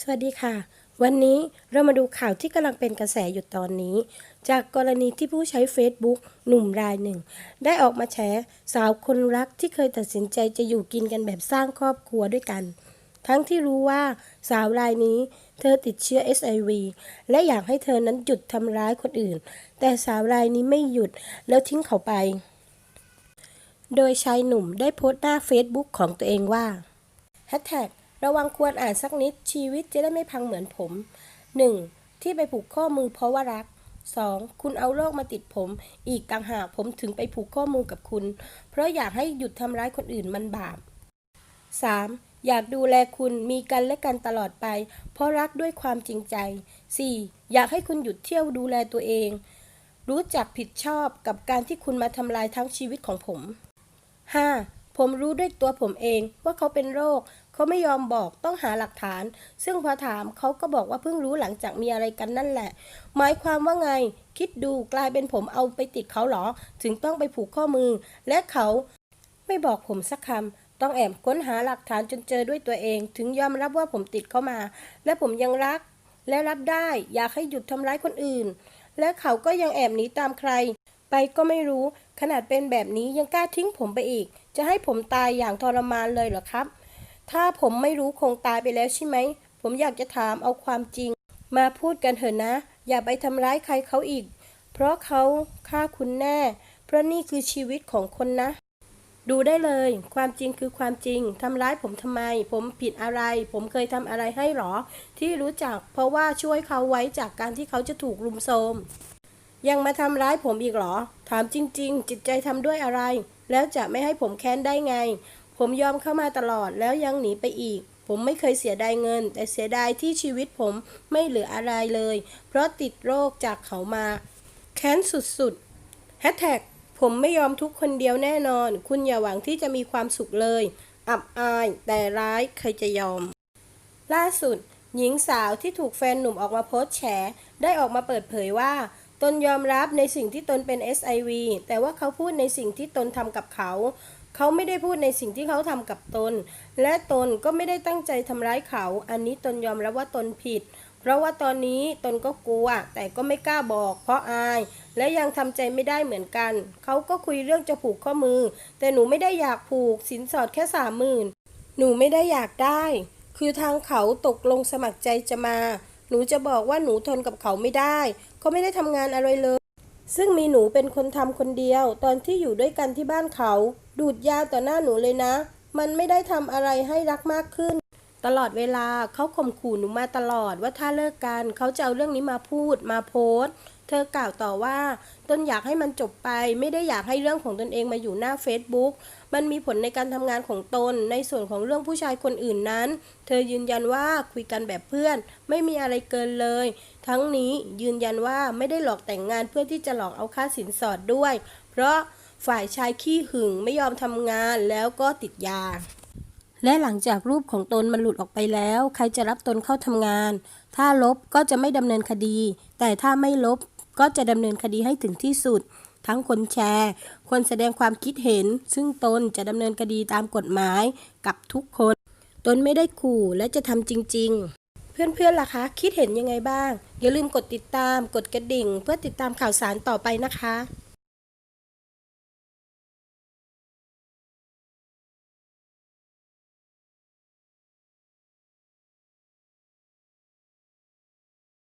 สวัสดีค่ะ วันนี้เรามาดูข่าวที่กำลังเป็นกระแสอยู่ตอนนี้ จากกรณีที่ผู้ใช้ Facebook หนุ่มรายหนึ่ง ได้ออกมาแฉสาวคนรักที่เคยตัดสินใจจะอยู่กินกันแบบสร้างครอบครัวด้วยกัน ทั้งที่รู้ว่าสาวรายนี้เธอติดเชื้อ SIV และอยากให้เธอนั้นหยุดทำร้ายคนอื่น แต่สาวรายนี้ไม่หยุดแล้วทิ้งเขาไป โดยชายหนุ่มได้โพสต์หน้า Facebook ของตัวเองว่าแฮชแท็ก ระวังควรอ่านสักนิดชีวิตจะได้ไม่พังเหมือนผม 1. ที่ไปผูกข้อมือเพราะว่ารัก 2. คุณเอาโรคมาติดผม อีกต่างหากผมถึงไปผูกข้อมือกับคุณ เพราะอยากให้หยุดทำร้ายคนอื่นมันบาป 3. อยากดูแลคุณมีกันและกันตลอดไป เพราะรักด้วยความจริงใจ 4. อยากให้คุณหยุดเที่ยวดูแลตัวเอง รู้จักผิดชอบกับการที่คุณมาทำลายทั้งชีวิตของผม 5. ผมรู้ด้วยตัวผมเองว่าเขาเป็นโรค เขาไม่ยอมบอกต้องหาหลักฐาน ซึ่งพอถามเขาก็บอกว่าเพิ่งรู้หลังจากมีอะไรกันนั่นแหละ หมายความว่าไง คิดดูกลายเป็นผมเอาไปติดเขาเหรอ ถึงต้องไปผูกข้อมือ และเขาไม่บอกผมสักคำต้องแอบค้นหาหลักฐานจนเจอด้วยตัวเอง ถึงยอมรับว่าผมติดเขามา และผมยังรัก และรับได้ อยากให้หยุดทำร้ายคนอื่น และเขาก็ยังแอบหนีตามใคร ไปก็ไม่รู้ ขนาดเป็นแบบนี้ยังกล้าทิ้งผมไปอีก จะให้ผมตายอย่างทรมานเลยเหรอครับ ถ้าผมไม่รู้คงตายไปแล้วใช่ไหม ผมอยากจะถามเอาความจริง มาพูดกันเถอะนะ อย่าไปทำร้ายใครเขาอีก เพราะเขาฆ่าคุณแน่ เพราะนี่คือชีวิตของคนนะ ดูได้เลย ความจริงคือความจริง ทำร้ายผมทำไม ผมผิดอะไร ผมเคยทำอะไรให้หรอ ที่รู้จัก เพราะว่าช่วยเขาไว้จากการที่เขาจะถูกลุมโทรมยังมาทำร้ายผมอีกหรอ ถามจริง ๆ จิตใจทำด้วยอะไร แล้วจะไม่ให้ผมแค้นได้ไง ผมยอมเข้ามาตลอดแล้วยังหนีไปอีก ผมไม่เคยเสียดายเงิน แต่เสียดายที่ชีวิตผมไม่เหลืออะไรเลย เพราะติดโรคจากเขามา แค้นสุดๆแฮชแท็กผมไม่ยอมทุกคนเดียวแน่นอน คุณอย่าหวังที่จะมีความสุขเลย อับอาย แต่ร้ายใครจะยอม ล่าสุด หญิงสาวที่ถูกแฟนหนุ่มออกมาโพสต์แฉ ได้ออกมาเปิดเผยว่า ตนยอมรับในสิ่งที่ตนเป็น SIV แต่ว่าเขาพูดในสิ่งที่ตนทำกับเขา เขาไม่ได้พูดในสิ่งที่เขาทำกับตน และตนก็ไม่ได้ตั้งใจทำร้ายเขา อันนี้ตนยอมรับว่าตนผิด เพราะว่าตอนนี้ตนก็กลัว แต่ก็ไม่กล้าบอก เพราะอาย และยังทำใจไม่ได้เหมือนกัน เขาก็คุยเรื่องจะผูกข้อมือ แต่หนูไม่ได้อยากผูกสินสอดแค่สามหมื่นหนูไม่ได้อยากได้ คือทางเขาตกลงสมัครใจจะมา หนูจะบอกว่าหนูทนกับเขาไม่ได้ เขาไม่ได้ทำงานอะไรเลย ซึ่งมีหนูเป็นคนทำคนเดียว ตอนที่อยู่ด้วยกันที่บ้านเขา ดูดยาต่อหน้าหนูเลยนะ มันไม่ได้ทำอะไรให้รักมากขึ้น ตลอดเวลาเขาข่มขู่หนูมาตลอดว่าถ้าเลิกกันเขาจะเอาเรื่องนี้มาพูดมาโพสต์เธอกล่าวต่อว่าตนอยากให้มันจบไป ไม่ได้อยากให้เรื่องของตนเองมาอยู่หน้า Facebook มันมีผลในการทำงานของตน ในส่วนของเรื่องผู้ชายคนอื่นนั้น เธอยืนยันว่าคุยกันแบบเพื่อน ไม่มีอะไรเกินเลย ทั้งนี้ยืนยันว่าไม่ได้หลอกแต่งงานเพื่อที่จะหลอกเอาค่าสินสอดด้วย เพราะฝ่ายชายขี้หึงไม่ยอมทำงานแล้วก็ติดยา และหลังจากรูปของตนมันหลุดออกไปแล้ว ใครจะรับตนเข้าทำงาน ถ้าลบก็จะไม่ดำเนินคดี แต่ถ้าไม่ลบก็จะดำเนินคดีให้ถึงที่สุด ทั้งคนแชร์ คนแสดงความคิดเห็น ซึ่งตนจะดำเนินคดีตามกฎหมายกับทุกคน ตนไม่ได้ขู่และจะทำจริง ๆเพื่อนๆ ล่ะคะ คิดเห็นยังไงบ้าง อย่าลืมกดติดตาม กดกระดิ่ง เพื่อติดตามข่าวสารต่อไปนะคะ